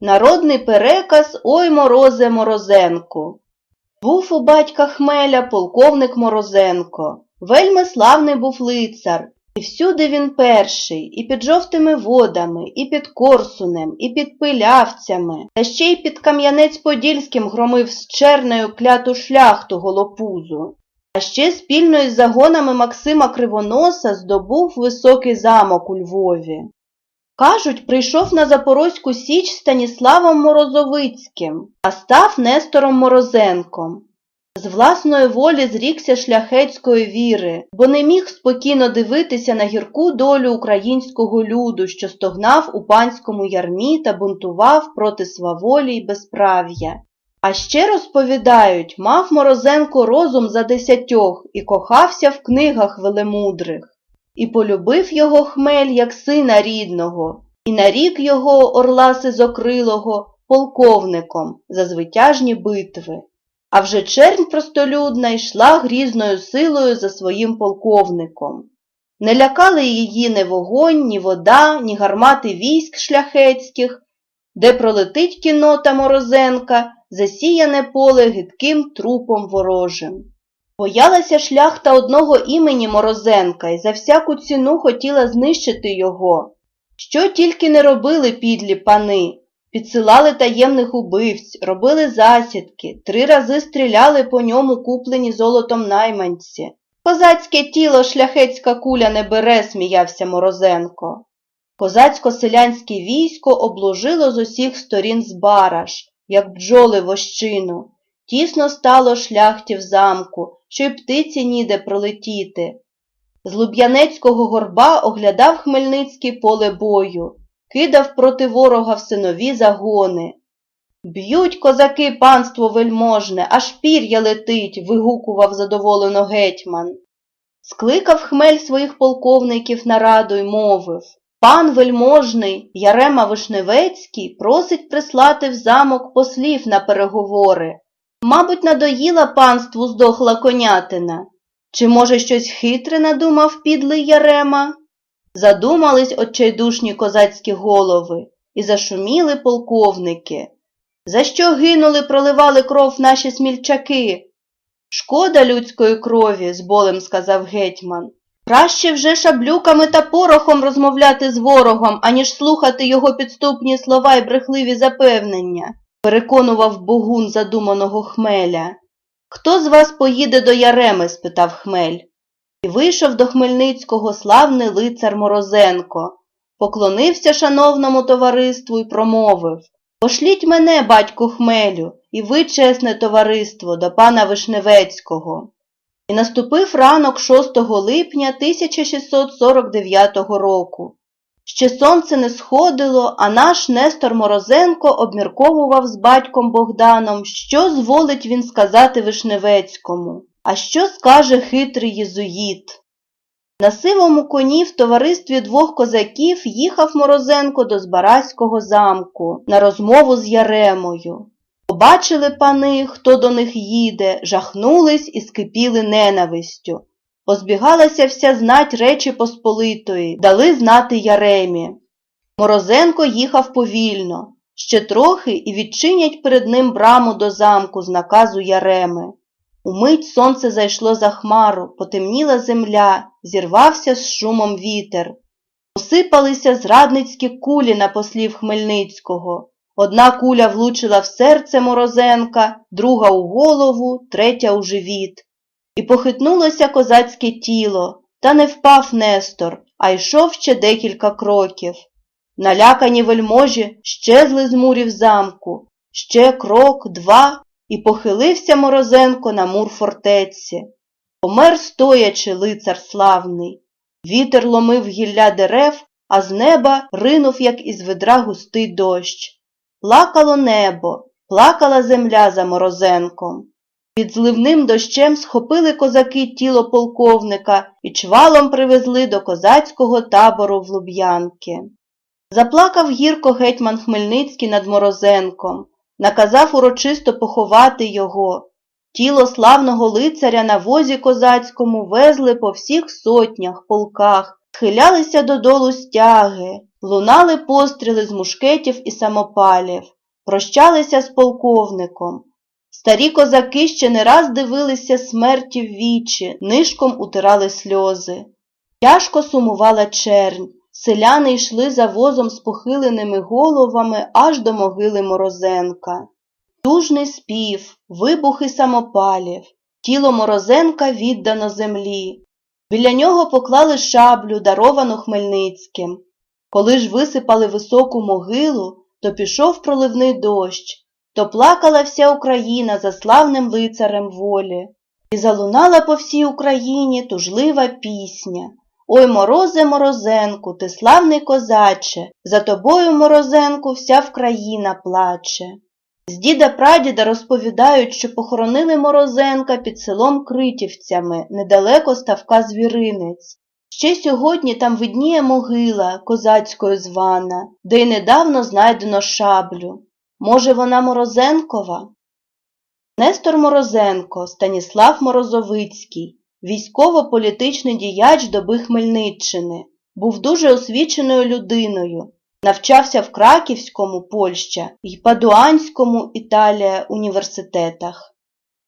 Народний переказ Ой морозе Морозенку. Був у батька Хмеля полковник Морозенко. Вельми славний був лицар, і всюди він перший, і під жовтими водами, і під Корсунем, і під пилявцями, та ще й під Кам'янець-Подільським громив з чернею кляту шляхту голопузу. А ще спільно із загонами Максима Кривоноса здобув високий замок у Львові. Кажуть, прийшов на Запорозьку Січ Станіславом Морозовицьким, а став Нестором Морозенком. З власної волі зрікся шляхетської віри, бо не міг спокійно дивитися на гірку долю українського люду, що стогнав у панському ярмі та бунтував проти сваволі й безправ'я. А ще розповідають, мав Морозенко розум за десятьох і кохався в книгах велемудрих. І полюбив його хмель, як сина рідного, і нарік його орла сизокрилого полковником за звитяжні битви. А вже чернь простолюдна йшла грізною силою за своїм полковником. Не лякали її ні вогонь, ні вода, ні гармати військ шляхетських, де пролетить кінота Морозенка, засіяне поле гидким трупом ворожим. Боялася шляхта одного імені Морозенка і за всяку ціну хотіла знищити його. Що тільки не робили підлі пани, підсилали таємних убивць, робили засідки, три рази стріляли по ньому куплені золотом найманці. Козацьке тіло шляхетська куля не бере, сміявся Морозенко. Козацько-селянське військо обложило з усіх сторін збараж, як бджоли вощину. Тісно стало шляхті в замку, що й птиці ніде пролетіти. З Луб'янецького горба оглядав Хмельницький поле бою, кидав проти ворога в синові загони. Б'ють козаки панство вельможне, аж пір'я летить, вигукував задоволено гетьман. Скликав хмель своїх полковників на раду й мовив Пан вельможний Ярема Вишневецький просить прислати в замок послів на переговори. Мабуть, надоїла панству здохла конятина. Чи, може, щось хитре надумав підлий Ярема? Задумались отчайдушні козацькі голови і зашуміли полковники. За що гинули, проливали кров наші смільчаки? Шкода людської крові, з болем сказав гетьман. Краще вже шаблюками та порохом розмовляти з ворогом, аніж слухати його підступні слова й брехливі запевнення, переконував богун задуманого хмеля. Хто з вас поїде до Яреми? спитав хмель. І вийшов до Хмельницького славний лицар Морозенко, поклонився шановному товариству і промовив Пошліть мене, батьку хмелю, і ви, чесне товариство, до пана Вишневецького. І наступив ранок 6 липня 1649 року. Ще сонце не сходило, а наш Нестор Морозенко обмірковував з батьком Богданом, що зволить він сказати Вишневецькому, а що скаже хитрий єзуїт. На сивому коні в товаристві двох козаків їхав Морозенко до Збаразького замку на розмову з Яремою. Побачили пани, хто до них їде, жахнулись і скипіли ненавистю. Позбігалася вся знать Речі Посполитої, дали знати Яремі. Морозенко їхав повільно, ще трохи і відчинять перед ним браму до замку з наказу Яреми. Умить сонце зайшло за хмару, потемніла земля, зірвався з шумом вітер. Посипалися зрадницькі кулі на послів Хмельницького. Одна куля влучила в серце Морозенка, друга у голову, третя у живіт. І похитнулося козацьке тіло, та не впав Нестор, а йшов ще декілька кроків. Налякані вельможі щезли з мурів замку, ще крок, два, і похилився Морозенко на мур фортеці. Помер стоячи лицар славний. Вітер ломив гілля дерев, а з неба ринув, як із ведра густий дощ. Плакало небо, плакала земля за Морозенком. Під зливним дощем схопили козаки тіло полковника і чвалом привезли до козацького табору в Луб'янки. Заплакав гірко гетьман Хмельницький над Морозенком, наказав урочисто поховати його. Тіло славного лицаря на возі козацькому везли по всіх сотнях, полках, схилялися додолу стяги, Лунали постріли з мушкетів і самопалів, прощалися з полковником. Старі козаки ще не раз дивилися смерті в вічі, нишком утирали сльози. Тяжко сумувала чернь, селяни йшли за возом з похиленими головами аж до могили Морозенка. Тужний спів, вибухи самопалів, тіло Морозенка віддано землі. Біля нього поклали шаблю, даровану Хмельницьким. Коли ж висипали високу могилу, то пішов проливний дощ, то плакала вся Україна за славним лицарем волі, і залунала по всій Україні тужлива пісня. Ой, морозе, морозенку, ти славний козаче, за тобою, морозенку, вся Вкраїна плаче. З діда прадіда розповідають, що похоронили Морозенка під селом Критівцями, недалеко ставка Звіринець. Ще сьогодні там видніє могила козацькою звана, де й недавно знайдено шаблю. Може, вона Морозенкова? Нестор Морозенко, Станіслав Морозовицький, військово-політичний діяч доби Хмельниччини, був дуже освіченою людиною, навчався в Краківському, Польща і Падуанському, Італія, університетах.